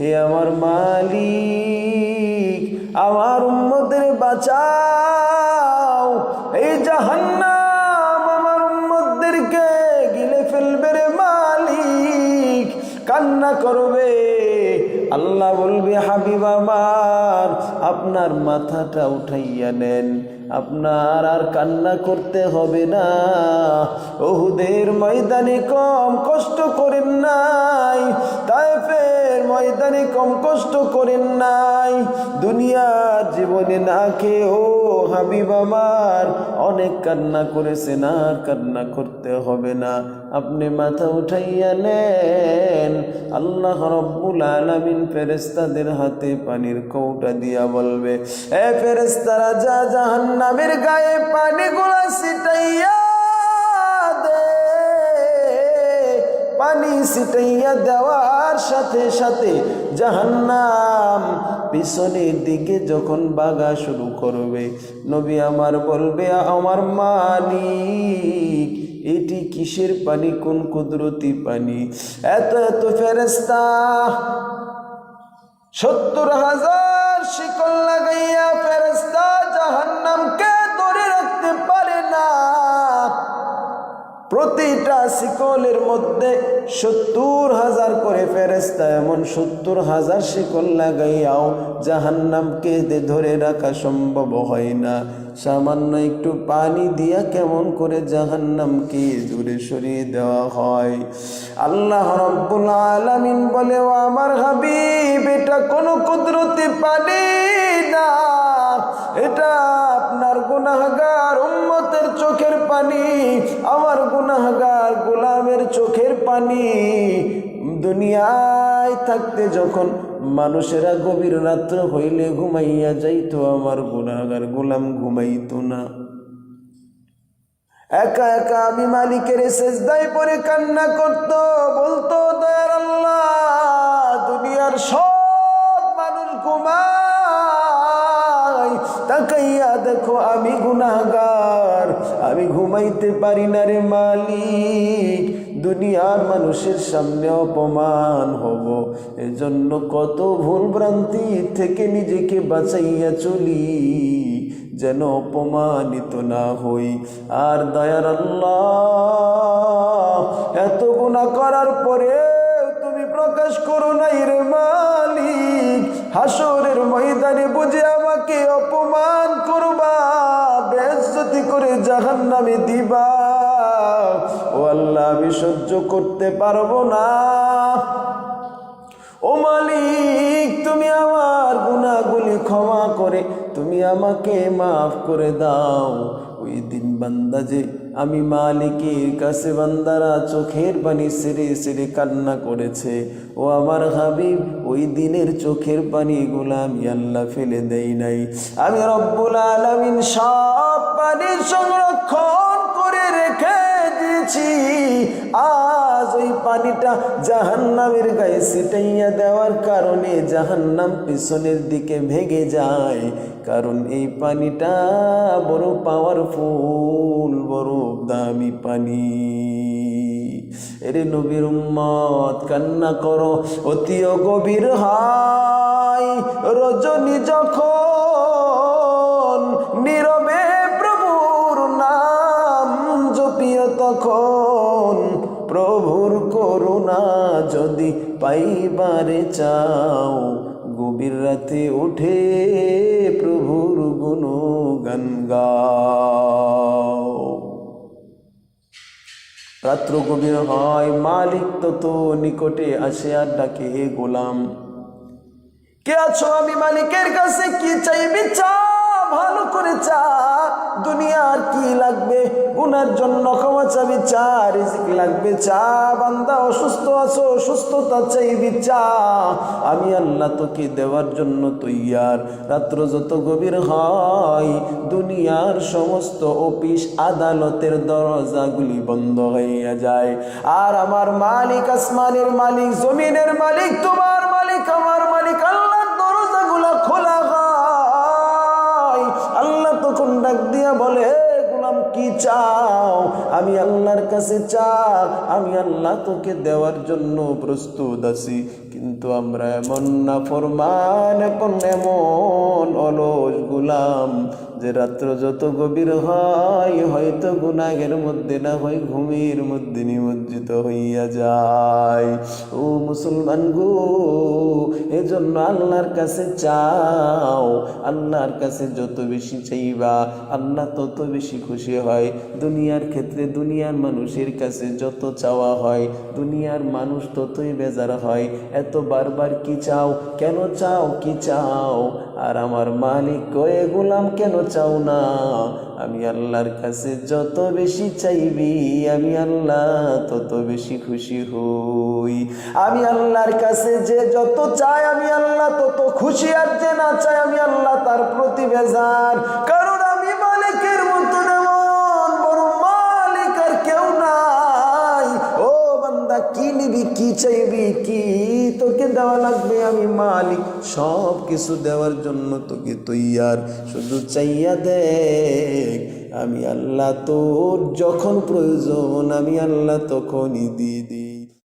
হে আমার মালিক, আমার উম্মতের বাঁচাও। এই জাহান্নাম আমার উম্মতদেরকে গিলে ফেলবে রে মালিক, কান্না করবে। আল্লাহ বলবে, হাবিব আমার, আপনার মাথাটা উঠাইয়া নেন। আপনার আর কান্না করতে হবে না। ওহুদের ময়দানে কম কষ্ট করেন নাই। তাইফের ময়দানে কম কষ্ট করেন নাই। দুনিয়ার জীবনে না খেয়েও হাবিব আমার অনেক কান্না করেছেন, আর কান্না করতে হবে না। আপনি মাথা উঠাইয়া নেন। আল্লাহ রব্বুল আলামিন ফেরেস্তাদের হাতে পানির কৌটা দিয়া বলবে, এ ফেরেস্তারা যা জাহান্নামের গায়ে পানিগুলা ছিটাইয়া দে। পানি ছিটাইয়া দেওয়ার সাথে সাথে জাহান্নাম পিছনের দিকে যখন বাগা শুরু করবে, নবী আমার বলবে, আমার মালিক, এটি কিসের পানি? কোন কুদরতি পানি? এত এত ফেরেস্তা সত্তর হাজার শিকল লাগাইয়া ফেরস্তা জাহান্নামকে প্রতিটা শিকলের মধ্যে সত্তর হাজার করে ফেরেস্তা এমন সত্তর হাজার শিকল লাগাইয়াও জাহান্নামকে ধরে রাখা সম্ভব হয় না। সামান্য একটু পানি দিয়া কেমন করে জাহান্নামকে দূরে সরিয়ে দেওয়া হয়। আল্লাহ রব্বুল আলামিন বলে, ও আমার হাবিব, এটা কোনো কুদরতি পানি না। এটা আপনার গুনাহগার উম্মতের চোখের পানি, আমার গুনাহগার গোলামের চোখের পানি। দুনিয়ায় থাকতে যখন মানুষেরা গভীর রাত্র হইলে ঘুমাইয়া যাইতো, আমার গুনাহগার গোলাম ঘুমাইতো না। একা একা আমি মালিকের সেজদাই পরে কান্না করত, বলতো, দয়ার আল্লাহ, দুনিয়ার সব মানুষ ঘুমায় তাকাইয়া দেখো, আমি গুনাহগার। আমি ঘুমাইতে পারি না রে মালিক। দুনিয়ার মানুষের সামনে অপমান হব। এজন্য কত ভুল ভ্রান্তি থেকে নিজেকে বাঁচাইয়া চলি, যেন অপমানিত না হই। আর দয়ার আল্লাহ, এত গুণা করার পরে তুমি প্রকাশ করো নাই রে মালিক। হাসরের ময়দানে বুঝে আমাকে অপমান করবা, বেজ্জতি করে জাহান নামে দিবা। ও আল্লাহ, আমি সহ্য করতে পারব না। ও মালিক, তুমি আমার গুণাগুলি ক্ষমা করে, তুমি আমাকে মাফ করে দাও। ওই দিন বান্দা যে আমি মালিকের কাছে বান্দারা চোখের পানি সেরে সেরে কান্না করেছে। ও আমার হাবিব, ওই দিনের চোখের পানিগুলো আমি আল্লাহ ফেলে দেই নাই। আমি রব্বুল আলমিন সব পানি সংরক্ষণ করে রেখে দিয়েছি আজ ওই পানিটা জাহান্নামের গায়ে ছিটাইয়া দেওয়ার কারণে জাহান্নাম পিছনের দিকে ভেঙে যায়। কারণ এই পানিটা বড় পাওয়ারফুল বড় দামি পানি। এরে নবীর উম্মত, কান্না করো অতিও গভীর হাই রজনী যখন নীরবে করুণা যদি পাইবারে চাও, গভীর রাতে উঠে প্রভুর গুণগান গাও। রাত্র গভীর হয়, মালিক তত নিকটে আসে আর ডাকে, হে গোলাম, কে আছো আমি মালিকের কাছে? কি চাইবি চা ভালো করে চা দুনিয়ার কি লাগবে? গুনার জন্য ক্ষমা চাবি চা, রিজিক লাগবে চা। বান্দা, অসুস্থ আছো সুস্থতা চাইবি চা আমি আল্লাহ তোকে দেওয়ার জন্য তৈয়ার। রাত্র যত গভীর হয়, দুনিয়ার সমস্ত অফিস, আদালতের দরজাগুলি বন্ধ হইয়া যায়। আর আমার মালিক, আসমানের মালিক, জমিনের মালিক, তোমার মালিক, আমার মালিক, আল্লাহর দরজাগুলো খোলা হয়। ডাক দিয়া বলে গুলাম, কি চাও? আমি আল্লাহর কাছে চা আমি আল্লাহ তোকে দেওয়ার জন্য প্রস্তুত আছি। কিন্তু আমরা এমন না ফরমান এখন এমন অলস গুলাম। যে রাত্র যত গভীর হয়, হয়তো গুনাগের মধ্যে না হয়, ঘুমের মধ্যে নিমজ্জিত হইয়া যায়। ও মুসলমান গো, এজন্য আল্লাহর কাছে চাও, আল্লাহর কাছে যত বেশি চাইবা, আল্লাহ তত বেশি খুশি হয়। দুনিয়ার ক্ষেত্রে দুনিয়ার মানুষের কাছে যত চাওয়া হয়, দুনিয়ার মানুষ ততই বেজার হয়। এত বারবার কি চাও? কেন চাও? কি চাও? আর আমার মালিক কয়ে গোলাম কেন চাও না। আমি আল্লাহর কাছে যত বেশি চাইবি, আমি আল্লাহ তত বেশি খুশি হই। আমি আল্লাহর কাছে যে যত চাই, আমি আল্লাহ তত খুশি, আর যে না চাই, আমি আল্লাহ তার প্রতি বেজার। কি চাইবি, কি তোকে দেওয়া লাগবে? আমি মালিক সব কিছু দেওয়ার জন্য তোকে তৈয়ার। শুধু চাইয়া দেখ, আমি আল্লাহ তোর যখন প্রয়োজন, আমি আল্লাহ তখনই দিয়ে দিই।